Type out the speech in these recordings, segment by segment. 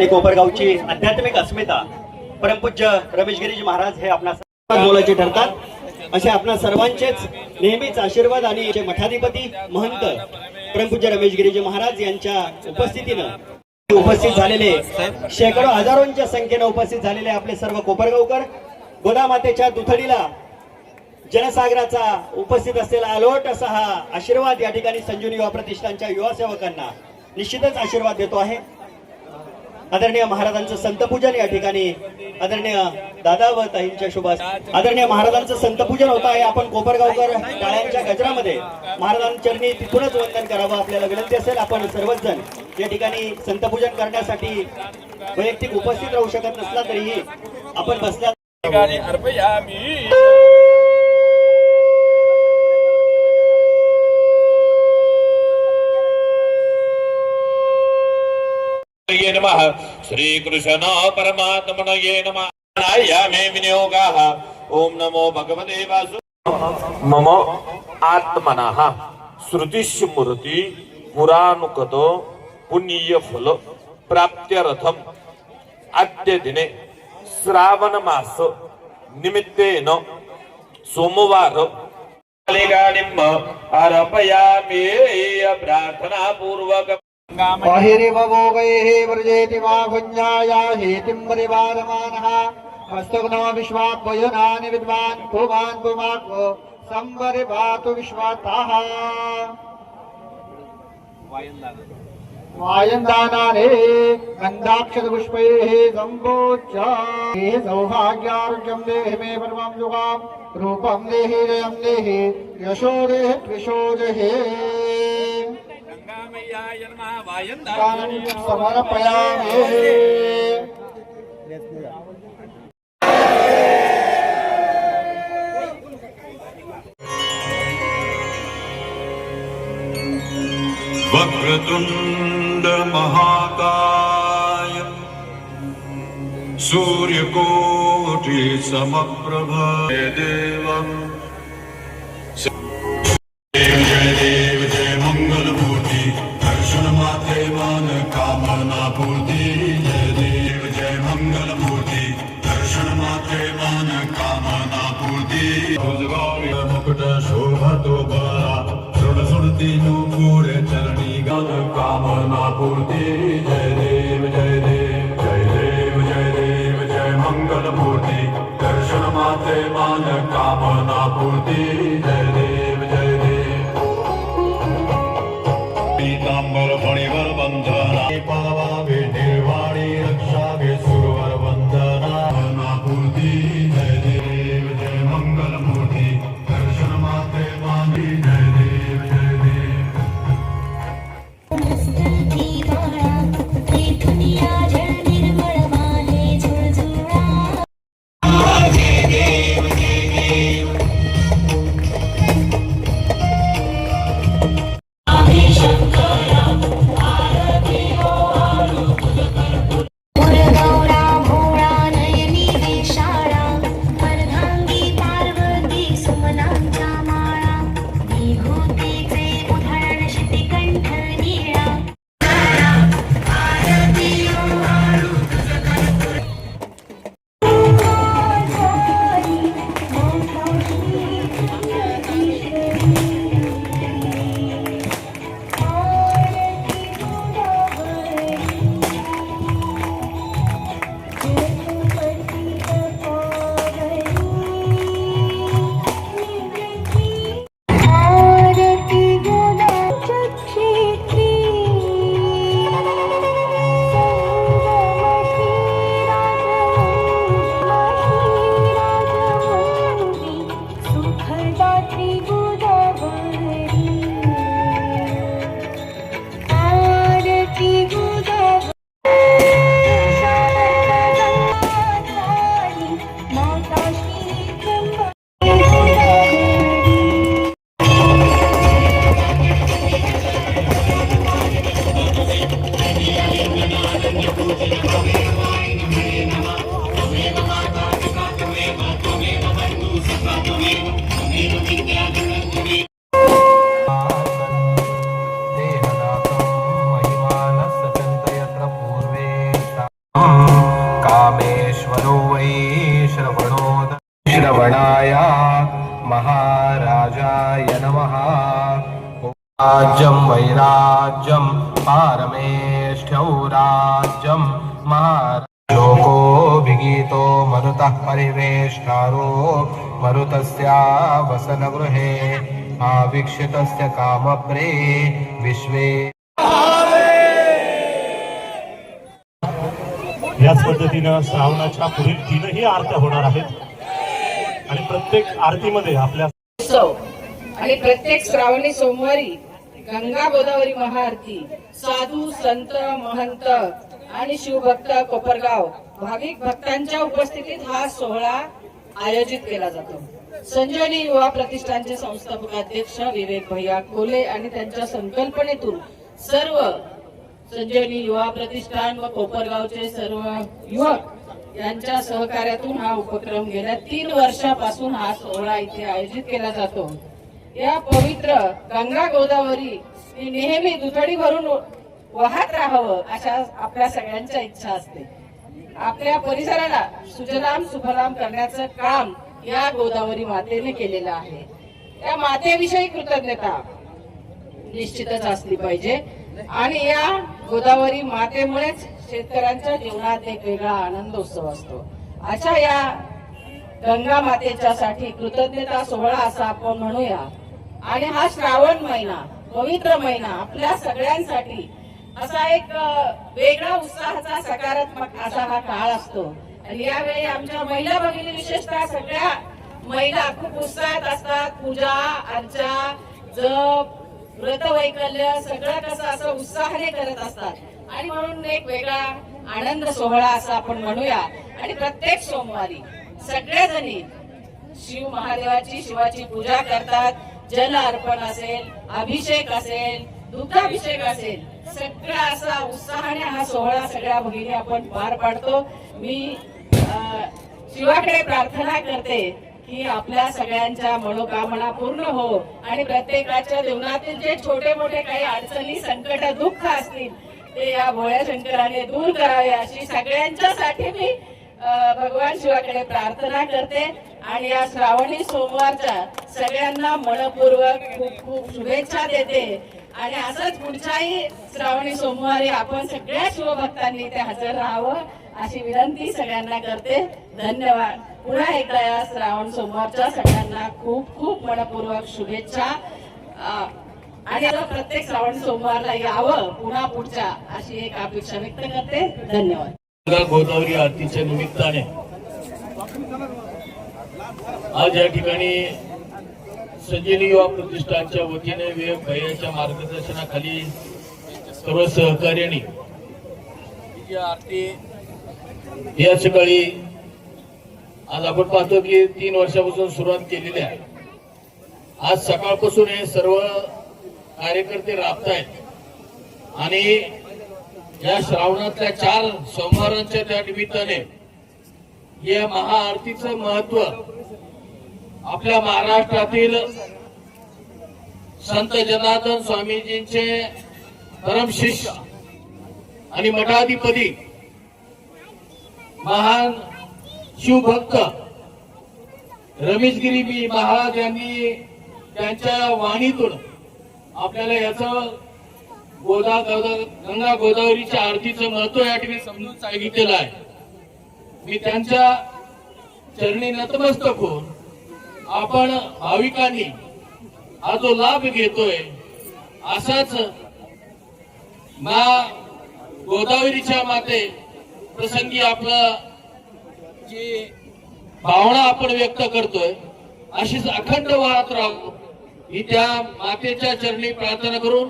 आणि कोपरगावची आध्यात्मिक अस्मिता. परमपूज्य रमेश गिरीजी महाराज हे आपणा बोलायचे ठरतात. असे आपणा सर्वांचेच नेहमीच आशीर्वाद आणि मठाधिपती महंत परमपूज्य रमेश गिरीजी महाराज यांच्या उपस्थितीनं उपस्थित झालेले शेकडो हजारोंच्या संख्येनं उपस्थित झालेले आपले सर्व कोपरगावकर गोदामातेच्या दुथडीला जनसागराचा उपस्थित असलेला अलोट असा हा आशीर्वाद या ठिकाणी संजीवनी युवा प्रतिष्ठानच्या युवा सेवकांना निश्चितच आशीर्वाद देतो आहे. आदरणीय महाराजांचं संतपूजन या ठिकाणी. आदरणीय दादा व ताईंच्या शुभास आदरणीय महाराजांचं संतपूजन होत आहे. आपण कोपरगावकर टाळ्यांच्या गजरामध्ये. महाराजांचरणी तिथूनच वंदन करावं आपल्याला विनंती असेल. आपण सर्वच जण या ठिकाणी संतपूजन करण्यासाठी वैयक्तिक उपस्थित राहू शकत नसला तरीही आपण बसल्या శ్రీకృష్ణ పరమాత్మన నమ. మే వినియోగా. ఓం నమో భగవతే మమ ఆత్మన. శృతి స్మృతి పురాణుకతో పుణ్యఫల ప్రాప్త్యర్థం. అద్య శ్రావణ మాస నిమిత్తేన సోమవార. అర్పయామి ప్రార్థనా పూర్వక अर्पयामि प्रार्थनापूर्वक व्रजेति वा भुञ्जाया हेतिं परिवारमानः। हस्तग्नो विश्वात्मयुनानि विद्वान् भुवान् भुवाक्व संवरिभातु विश्वाताः वायन्दानाने गन्धाक्षरपुष्पैः सम्भोच्य हे सौभाग्यार्जं देहि मे परमं युगां। रूपं देहि जयं देहि। यशो देहि त्विषो देहि। वक्रतुण्ड महाकाय सूर्यकोटि समप्रभ देवम् মুখে মন কামনা পূর্তি রোজগারের মুকুট শোভা তো বলা ছোট সুরতি নুপুরে চরণী গান কামনা পূর্তি মাতে মান কামনা পূর্তি জয় দেব राज्यं महाराज लोको विगीतो मरुतः परिवेष्टारो। मरुतस्या वसनगृहे आवीक्षितस्य कामप्रे विश्वे। याच पद्धतीनं श्रावणाच्या पुढील तीनही आरत्या होणार आहेत. आणि प्रत्येक आरतीमध्ये आपल्या उत्सव. आणि प्रत्येक श्रावणी सोमवारी गंगा गोदावरी महाआरती साधू संत महंत आणि शिवभक्त कोपरगाव भाविक भक्तांच्या उपस्थितीत हा सोहळा आयोजित केला जातो. संजयनी युवा प्रतिष्ठानचे संस्थापक अध्यक्ष विवेक भैया कोले आणि त्यांच्या संकल्पनेतून सर्व संजयनी युवा प्रतिष्ठान व कोपरगावचे सर्व युवक यांच्या सहकार्यातून हा उपक्रम गेल्या तीन वर्षापासून हा सोहळा इथे आयोजित केला जातो. या पवित्र गंगा गोदावरी ही नेहमी दुथडी भरून वाहत राहावं अशा आपल्या सगळ्यांच्या इच्छा असते. आपल्या परिसराला सुजलाम सुफलाम करण्याचं काम या गोदावरी मातेने केलेलं आहे. या मातेविषयी कृतज्ञता निश्चितच असली पाहिजे. आणि या गोदावरी मातेमुळेच शेतकऱ्यांच्या जीवनात एक वेगळा आनंदोत्सव असतो. अशा या गंगा मातेच्या साठी कृतज्ञता सोहळा असा आपण म्हणूया. आणि हा श्रावण महिना पवित्र महिना आपल्या सगळ्यांसाठी असा एक वेगळा उत्साहाचा सकारात्मक असा हा काळ असतो. आणि यावेळी आमच्या महिला भगिनी विशेषतः सगळ्या महिला खूप उत्साहात असतात. पूजा अर्चा जप व्रतवैकल्य सगळं कसं असं उत्साहाने करत असतात. आणि म्हणून एक वेगळा आनंद सोहळा असा आपण म्हणूया. आणि प्रत्येक सोमवारी सगळ्या जणी शिव महादेवाची शिवाची पूजा करतात. जल अर्पण असेल अभिषेक असेल दुग्धाभिषेक असेल सगळा असा उत्साहाने हा सोहळा सगळ्या भगिनी आपण पार पाडतो. मी शिवाकडे प्रार्थना करते की आपल्या सगळ्यांच्या मनोकामना पूर्ण हो आणि प्रत्येकाच्या जीवनातील जे छोटे मोठे काही अडचणी संकट दुःख असतील ते या भोळ्या शंकराने दूर करावे अशी सगळ्यांच्यासाठी मी भगवान शिवाकडे प्रार्थना करते. आणि या श्रावणी सोमवारच्या सगळ्यांना मनपूर्वक खूप खूप शुभेच्छा देते. आणि असंच पुढच्याही श्रावणी सोमवारी आपण सगळ्या शिवभक्तांनी इथे हजर राहावं अशी विनंती सगळ्यांना करते. धन्यवाद. पुन्हा एकदा या श्रावण सोमवारच्या सगळ्यांना खूप खूप मनपूर्वक शुभेच्छा. आणि आता प्रत्येक श्रावण सोमवारला यावं पुन्हा पुढच्या अशी एक अपेक्षा व्यक्त करते. धन्यवाद. गोदावरी आरतीच्या निमित्ताने आज या ठिकाणी संजीवनी युवा प्रतिष्ठानच्या वतीने वेब भैयाच्या मार्गदर्शनाखाली सर्व सहकार्याने आरती या सकाळी आज आपण पाहतो की तीन वर्षापासून सुरुवात केलेली आहे. आज सकाळपासून हे सर्व कार्यकर्ते राबतायत. आणि या श्रावणातल्या चार सोमवारांच्या त्या निमित्ताने या महाआरतीचं महत्त्व आपल्या महाराष्ट्रातील संत जनार्दन स्वामीजींचे परम शिष्य आणि मठाधिपती महान शिवभक्त रमेशगिरी महाराज यांनी त्यांच्या वाणीतून आपल्याला याचं गोदा गोदा गंगा गोदावरीच्या आरतीचं महत्त्व या ठिकाणी समजून सांगितलेलं आहे. मी त्यांच्या चरणी नतमस्तक होऊन आपण भाविकांनी हा जो लाभ घेतोय असाच मा गोदावरीच्या माते प्रसंगी आपलं जी भावना आपण व्यक्त करतोय अशीच अखंड वाहत राहू ही त्या मातेच्या चरणी प्रार्थना करून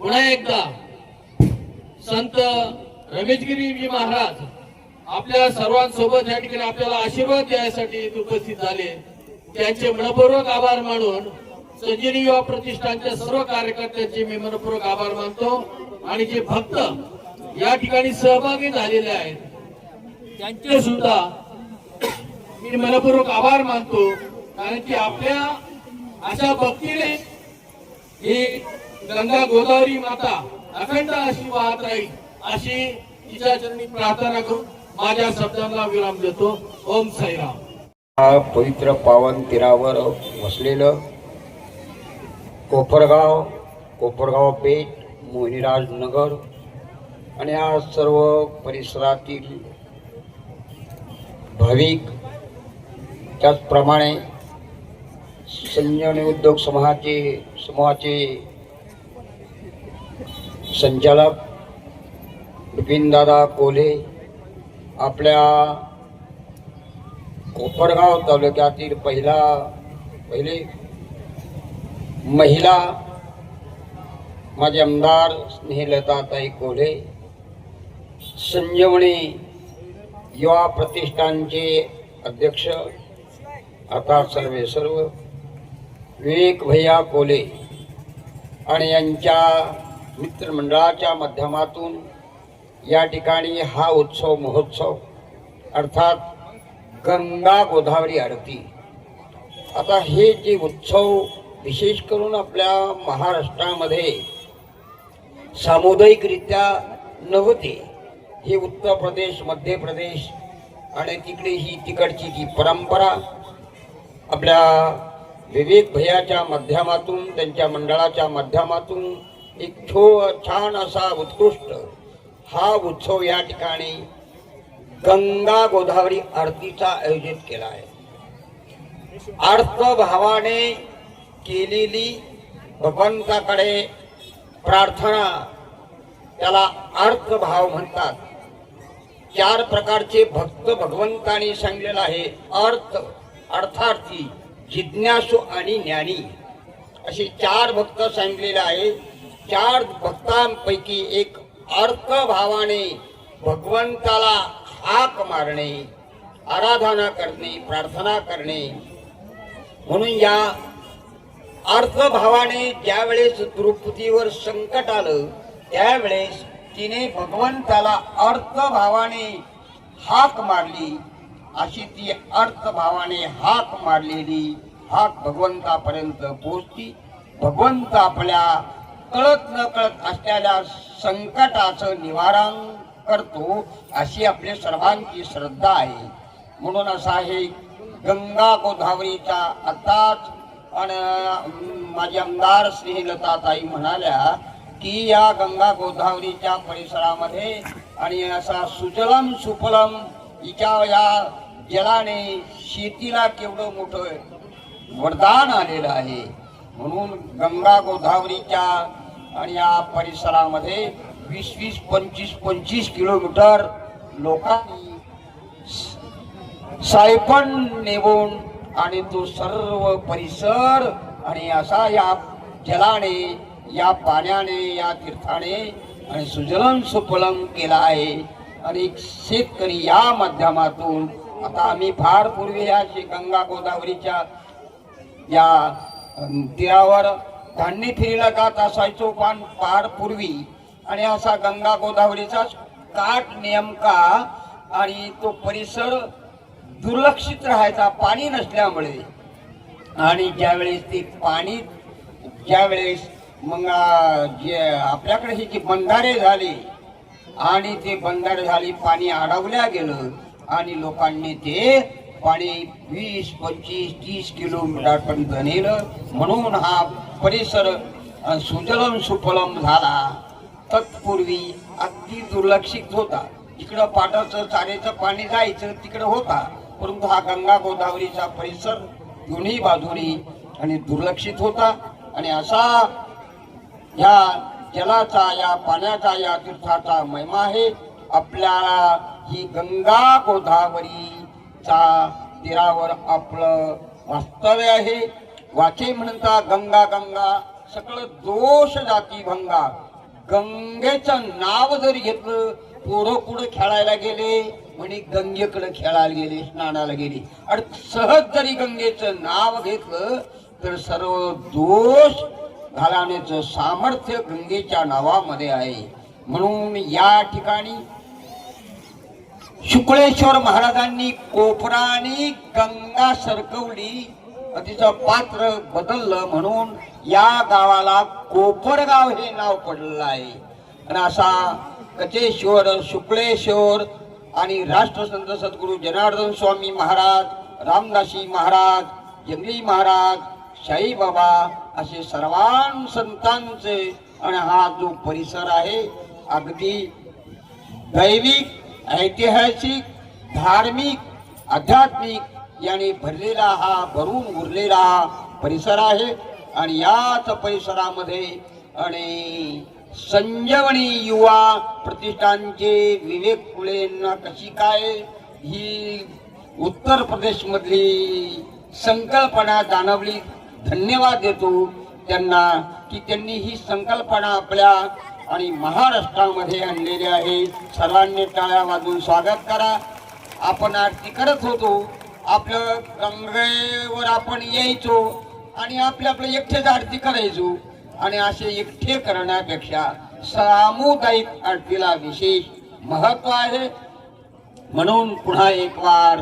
पुन्हा एकदा संत रमेशगिरीजी महाराज आपल्या सर्वांसोबत या ठिकाणी आपल्याला आशीर्वाद द्यायसाठी उपस्थित झाले. त्यांचे मनपूर्वक आभार मानून संजीवनी युवा प्रतिष्ठानच्या सर्व कार्यकर्त्यांचे मी मनपूर्वक आभार मानतो. आणि जे भक्त या ठिकाणी सहभागी झालेले आहेत त्यांचे सुद्धा मी मनपूर्वक आभार मानतो. कारण की आपल्या अशा भक्तीने ही गंगा गोदावरी माता अखंड अशी वाहत राहील अशी तिच्या चरणी प्रार्थना करून माझ्या शब्दांना विराम देतो. ओम साईराम. हा पवित्र पावन तीरावर वसलेलं कोपरगाव कोपरगाव पेठ मोहिनीराज नगर आणि या सर्व परिसरातील भाविक त्याचप्रमाणे संजीवनी उद्योग समूहाचे समूहाचे संचालक बिपिनदादा कोल्हे आपल्या कोपरगाव तालुक्यातील पहिला पहिले महिला माझे आमदार स्नेहलताताई कोल्हे संजीवनी युवा प्रतिष्ठानचे अध्यक्ष आता सर्वे सर्व विवेक भैया कोले आणि यांच्या मित्रमंडळाच्या माध्यमातून या ठिकाणी हा उत्सव महोत्सव अर्थात गंगा गोदावरी आरती. आता हे जे उत्सव विशेष करून आपल्या महाराष्ट्रामध्ये सामुदायिकरित्या नव्हते हे उत्तर प्रदेश मध्य प्रदेश आणि तिकडे ही तिकडची जी परंपरा आपल्या विवेक भैयाच्या माध्यमातून त्यांच्या मंडळाच्या माध्यमातून एक छो छान असा उत्कृष्ट हा उत्सव या ठिकाणी गंगा गोदावरी आरतीचा आयोजित केला आहे. अर्थभावाने केलेली भगवंताकडे प्रार्थना त्याला अर्थभाव म्हणतात. चार प्रकारचे भक्त भगवंताने सांगलेलं आहे. अर्थ अर्थार्थी जिज्ञासू आणि ज्ञानी. असे चार भक्त सांगलेले आहे. चार भक्तांपैकी एक अर्थभावाने भगवंताला हाक मारणे आराधना करणे प्रार्थना करणे. म्हणून या अर्थभावाने ज्यावेळेस द्रुपदीवर संकट आलं त्यावेळेस तिने भगवंताला अर्थभावाने हाक मारली. अशी ती अर्थभावाने हाक मारलेली हाक भगवंतापर्यंत पोहोचती भगवंत आपल्या कळत न कळत असलेल्या संकटाचं निवारण करतो अशी आपल्या सर्वांची श्रद्धा आहे. म्हणून असा आहे गंगा गोदावरीचा आताच आणि माझे आमदार स्नेहलताताई म्हणाल्या की या गंगा गोदावरीच्या परिसरामध्ये आणि असा सुजलम सुफलम हिच्या या जलाने शेतीला केवढं मोठं वरदान आलेलं आहे. म्हणून गंगा गोदावरीच्या आणि या परिसरामध्ये वीस वीस पंचवीस पंचवीस किलोमीटर लोकांनी सायपण नेऊन आणि तो सर्व परिसर आणि असा या जलाने या पाण्याने या तीर्थाने आणि सुजलन सुफलम केला आहे. आणि शेतकरी या माध्यमातून आता आम्ही फार पूर्वी या श्री गंगा गोदावरीच्या या तीरावर धान्य फिरीला जात असायचो पण फार पूर्वी आणि असा गंगा गोदावरीचाच काट नेमका आणि तो परिसर दुर्लक्षित राहायचा पाणी नसल्यामुळे. आणि ज्यावेळेस ते पाणी ज्यावेळेस मग जे आपल्याकडे ही जी बंधारे झाले आणि ते बंधारे झाली पाणी अडवल्या गेलं आणि लोकांनी ते पाणी वीस पंचवीस तीस किलोमीटरपर्यंत नेलं. म्हणून हा परिसर सुजलम सुफलम झाला. तत्पूर्वी अगदी दुर्लक्षित होता. इकडं पाटाचं चाऱ्याचं पाणी जायचं तिकडं होता. परंतु हा गंगा गोदावरीचा परिसर दोन्ही बाजूनी आणि दुर्लक्षित होता. आणि असा या जलाचा या पाण्याचा या तीर्थाचा महिमा आहे. आपल्याला ही गंगा गोदावरीचा तीरावर आपलं वास्तव्य आहे. वाचे म्हणता गंगा गंगा सगळं दोष जाती भंगा. गंगेचं नाव जरी घेतलं पोरं पुढं खेळायला गेले म्हणे गंगेकडे खेळायला गेले स्नानाला गेले. आणि सहज जरी गंगेचं नाव घेतलं तर सर्व दोष घालवण्याचं सामर्थ्य गंगेच्या नावामध्ये आहे. म्हणून या ठिकाणी शुक्लेश्वर महाराजांनी कोपराने गंगा सरकवली तिचं पात्र बदललं म्हणून या गावाला कोपरगाव हे नाव पडलेलं आहे. आणि असा कचेश्वर शुक्लेश्वर आणि राष्ट्रसंत सद्गुरू जनार्दन स्वामी महाराज रामदासी महाराज जंगली महाराज साईबाबा असे सर्वां संतांचे आणि हा जो परिसर आहे अगदी दैविक ऐतिहासिक धार्मिक आध्यात्मिक याने भरलेला हा भरून उरलेला हा परिसर आहे. आणि याच परिसरामध्ये आणि संजीवनी युवा प्रतिष्ठानचे विवेक फुलेंना कशी काय ही उत्तर प्रदेशमधली संकल्पना जाणवली? धन्यवाद देतो त्यांना की त्यांनी ही संकल्पना आपल्या आणि महाराष्ट्रामध्ये आणलेली आहे. सर्वांनी टाळ्या वाजून स्वागत करा. आपण आरती करत होतो. आपलं गंगेवर आपण यायचो. आणि आपल्या आपलं एकटेच आरती करायचो. आणि असे एकटे करण्यापेक्षा सामुदायिक आरतीला विशेष महत्त्व आहे. म्हणून पुन्हा एक वार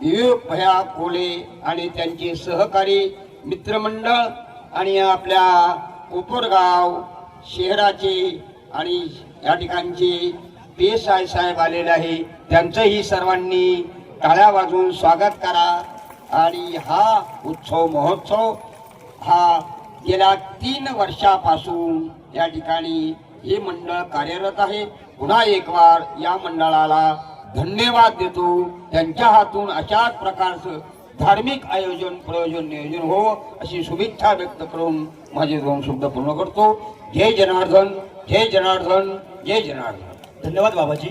विवेक भया कोले आणि त्यांचे सहकारी मित्रमंडळ आणि आपल्या कोपरगाव शहराचे आणि या ठिकाणचे पी साहेब आलेले आहे. त्यांचंही सर्वांनी टाळ्या वाजून स्वागत करा. आणि हा उत्सव महोत्सव हा गेल्या तीन वर्षापासून या ठिकाणी हे मंडळ कार्यरत आहे. पुन्हा एक वार या मंडळाला धन्यवाद देतो. त्यांच्या हातून अशाच प्रकारचं धार्मिक आयोजन प्रयोजन नियोजन हो अशी शुभेच्छा व्यक्त करून माझे दोन शब्द पूर्ण करतो. जय जनार्दन जय जनार्दन जय जनार्दन. धन्यवाद बाबाजी.